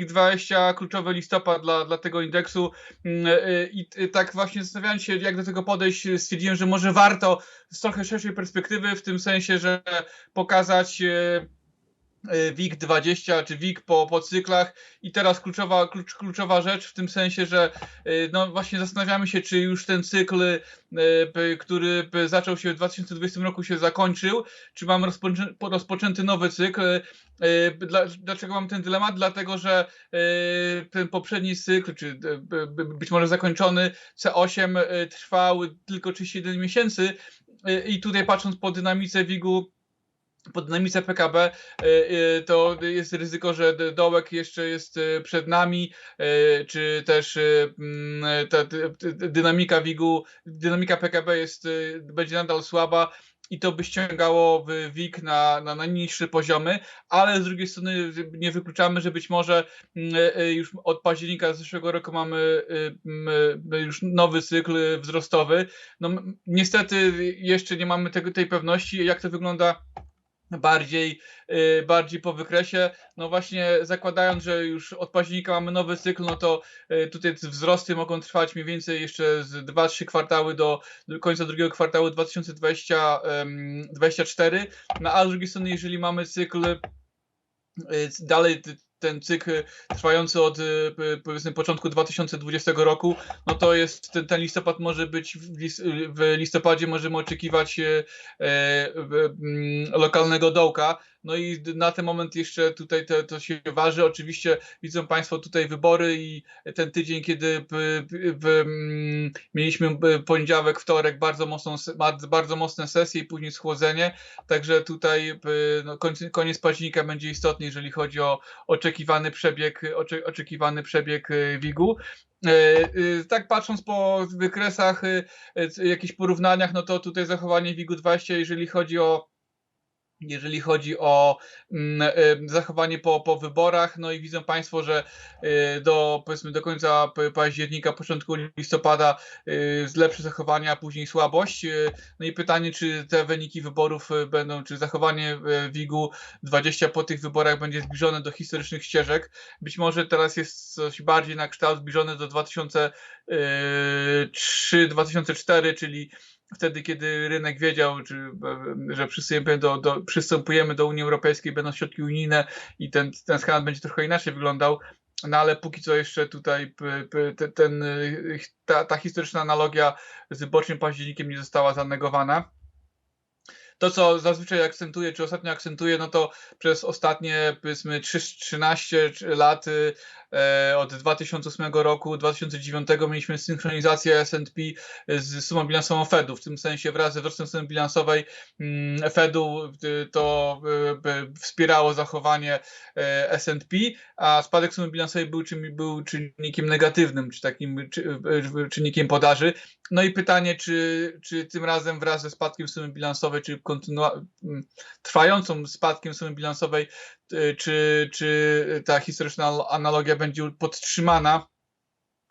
WIG20, kluczowy listopad dla, dla tego indeksu. Mm, y, i y, tak właśnie zastanawiając się, jak do tego podejść, stwierdziłem, że może warto z trochę szerszej perspektywy, w tym sensie, że pokazać y, y, WIG 20 czy WIG po, po cyklach i teraz kluczowa, klucz, kluczowa rzecz w tym sensie, że y, no właśnie zastanawiamy się, czy już ten cykl, y, który zaczął się w 2020 roku się zakończył, czy mamy rozpoczę, po- rozpoczęty nowy cykl. Dla, dlaczego mam ten dylemat? Dlatego, że ten poprzedni cykl, czy być może zakończony C8 y, trwał tylko 31 miesięcy i tutaj patrząc po dynamice WIG-u po dynamice PKB y, y, to jest ryzyko, że dołek jeszcze jest y, przed nami, czy też mm, ta dy- dy- dynamika WIG-u, dynamika PKB jest, będzie nadal słaba i to by ściągało WIG na, na najniższe poziomy, ale z drugiej strony nie wykluczamy, że być może mm, już od października zeszłego roku mamy mm, już nowy cykl wzrostowy. No niestety jeszcze nie mamy tego, tej pewności, jak to wygląda bardziej, y, bardziej po wykresie. No właśnie zakładając, że już od października mamy nowy cykl, no to y, tutaj wzrosty mogą trwać mniej więcej jeszcze z 2-3 kwartały do, końca drugiego kwartału 2024. No a z drugiej strony, jeżeli mamy cykl y, dalej ten cykl trwający od y, powiedzmy początku 2020 roku, no to jest ten, ten listopad może być w, lis, w listopadzie możemy oczekiwać e, e, lokalnego dołka. No i na ten moment jeszcze tutaj to, to się waży. Oczywiście widzą Państwo tutaj wybory i ten tydzień, kiedy mieliśmy poniedziałek, wtorek bardzo mocną, bardzo mocne sesje i później schłodzenie. Także tutaj no, koniec, października będzie istotny, jeżeli chodzi o oczekiwany przebieg, ocze, oczekiwany przebieg e, WIG-u. E, e, Tak patrząc po wykresach, c- jakichś porównaniach, no to tutaj zachowanie WIG-u 20, jeżeli chodzi o jeżeli chodzi o mm, e, zachowanie po, po wyborach, no i widzą Państwo, że e, do powiedzmy do końca października, początku listopada e, jest lepsze zachowanie, a później słabość. No i pytanie, czy te wyniki wyborów będą, czy zachowanie WIG-u 20 po tych wyborach będzie zbliżone do historycznych ścieżek. Być może teraz jest coś bardziej na kształt zbliżone do 2003-2004, czyli wtedy, kiedy rynek wiedział, czy, że przystępujemy do, do, przystępujemy do Unii Europejskiej, będą środki unijne i ten, ten schemat będzie trochę inaczej wyglądał. No ale póki co jeszcze tutaj ten, ta, ta historyczna analogia z wyborczym październikiem nie została zanegowana. To, co zazwyczaj akcentuję, czy ostatnio akcentuję, no to przez ostatnie powiedzmy 3, 13 lat e, od 2008 roku, 2009 mieliśmy synchronizację S&P z sumą bilansową Fedu. W tym sensie wraz ze wzrostem sumy bilansowej mm, Fedu y, to y, y, wspierało zachowanie e, S&P, a spadek sumy bilansowej był, czym, był czynnikiem negatywnym, czy takim czy, czynnikiem podaży. No i pytanie, czy, czy tym razem wraz ze spadkiem sumy bilansowej, czy kontynua- m, trwającą spadkiem sumy bilansowej, y, czy, czy ta historyczna al- analogia będzie podtrzymana?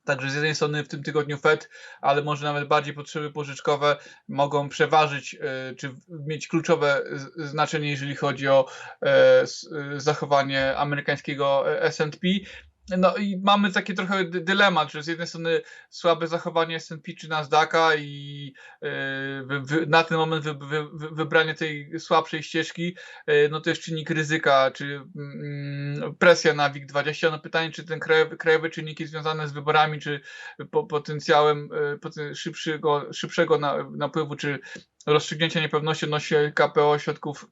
Także z jednej strony w tym tygodniu Fed, ale może nawet bardziej potrzeby pożyczkowe mogą przeważyć, y, czy mieć kluczowe znaczenie, jeżeli chodzi o y, zachowanie amerykańskiego S&P. No i mamy taki trochę dy- dylemat, że z jednej strony słabe zachowanie S&P czy Nasdaqa i e, wy, na ten moment wy, wybranie tej słabszej ścieżki, e, no to jest czynnik ryzyka, czy mm, presja na WIG20. No pytanie, czy ten krajowy, krajowe czynniki związane z wyborami, czy po, potencjałem e, poten- szybszego, szybszego na, napływu, czy rozstrzygnięcia niepewności odnośnie KPO środków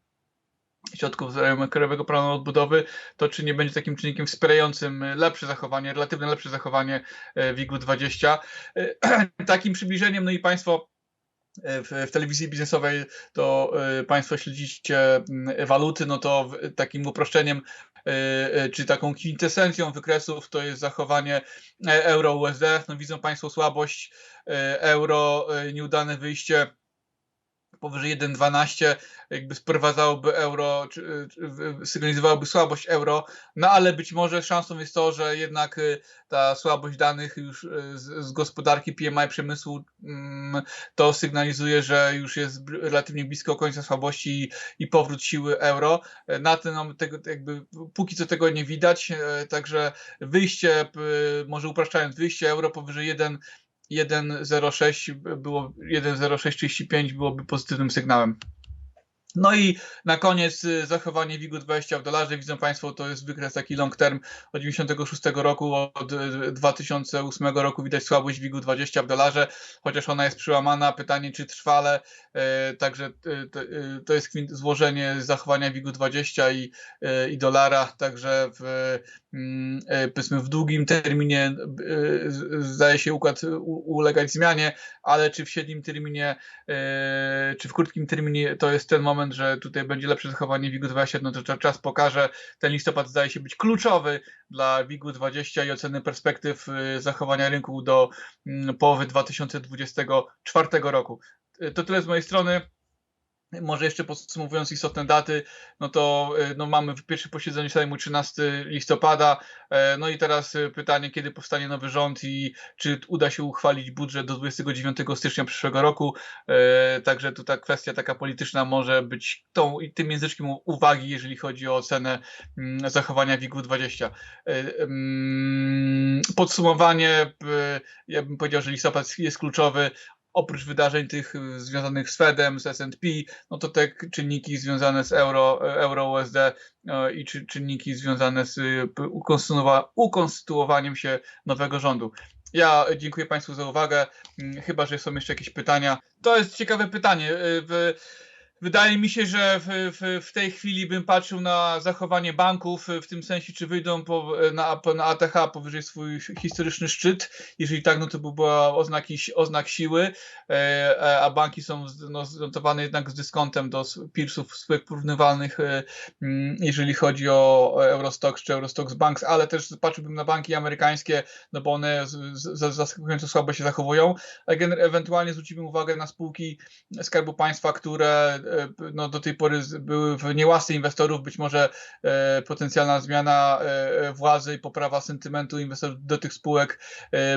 środków Krajowego Planu Odbudowy, to czy nie będzie takim czynnikiem wspierającym e, lepsze zachowanie, relatywnie lepsze zachowanie e, WIG-u 20. E, Takim przybliżeniem, no i Państwo w, w telewizji biznesowej to Państwo śledzicie waluty, no to takim uproszczeniem czy taką kwintesencją wykresów to jest zachowanie euro-USD. No widzą Państwo słabość euro, nieudane wyjście powyżej 1,12 jakby sprowadzałoby euro, czy, czy sygnalizowałoby słabość euro, no ale być może szansą jest to, że jednak y, ta słabość danych już y, z, z gospodarki PMI przemysłu mm, to sygnalizuje, że już jest relatywnie blisko końca słabości i, i powrót siły euro. Na ten no, tego jakby póki co tego nie widać, e, także wyjście, może upraszczając, wyjście euro powyżej 1 1,06 było 1,0635 byłoby pozytywnym sygnałem. No i na koniec y, zachowanie WIG-20 w dolarze. Widzą Państwo, to jest wykres taki long term od 96 roku, od 2008 y, roku widać słabość WIG-20 w dolarze, chociaż ona jest przełamana. Pytanie, czy trwale. E, także y, to jest złożenie zachowania WIG-20 i, i dolara. Także w, mm, powiedzmy w długim terminie zdaje się układ ulegać zmianie, ale czy w średnim terminie, czy w krótkim terminie to jest ten moment, moment, że tutaj będzie lepsze zachowanie WIG-20, no to czas pokaże. Ten listopad zdaje się być kluczowy dla WIG-20 i oceny perspektyw y, zachowania rynku do mm, połowy 2024 roku. Y, to tyle z mojej strony. Może jeszcze podsumowując istotne daty, no to e, no mamy pierwsze posiedzenie Sejmu 13 listopada. E, no i teraz e, pytanie, kiedy powstanie nowy rząd i czy uda się uchwalić budżet do 29 stycznia przyszłego roku. Także tu ta kwestia taka polityczna może być tą, tym języczkiem uwagi, jeżeli chodzi o ocenę mm, zachowania WIG-20. Mm, podsumowanie, ja bym powiedział, że listopad jest kluczowy oprócz wydarzeń tych y, związanych z Fedem, z S&P, no to te czynniki związane z euro, euro USD y, i czy, czynniki związane z y, ukonstytuowaniem się nowego rządu. Ja dziękuję Państwu za uwagę. Mm, chyba, że są jeszcze jakieś pytania. To jest ciekawe pytanie. W Wydaje mi się, że w, w, w, tej chwili bym patrzył na zachowanie banków, w tym sensie, czy wyjdą po, na, na ATH powyżej swój historyczny szczyt. Jeżeli tak, no to by była oznaki, oznak siły, e, e, a banki są no, znotowane jednak z dyskontem do peersów spółek porównywalnych, e, mm, jeżeli chodzi o Eurostox czy Eurostox Banks, ale też patrzyłbym na banki amerykańskie, no bo one zaskakująco słabo się zachowują. Ewentualnie zwróciłbym uwagę na spółki Skarbu Państwa, które no, do tej pory były w niełasce inwestorów, być może e, potencjalna zmiana e, władzy i poprawa sentymentu inwestorów do tych spółek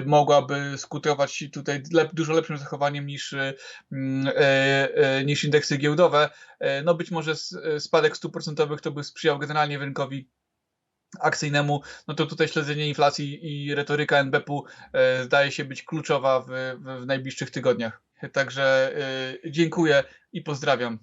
mogłaby skutkować tutaj lep, dużo lepszym zachowaniem niż, mm, niż indeksy giełdowe. No być może spadek stóp procentowych to by sprzyjał generalnie rynkowi akcyjnemu, no to tutaj śledzenie inflacji i retoryka NBP-u zdaje się być kluczowa w, w najbliższych tygodniach. Także dziękuję i pozdrawiam.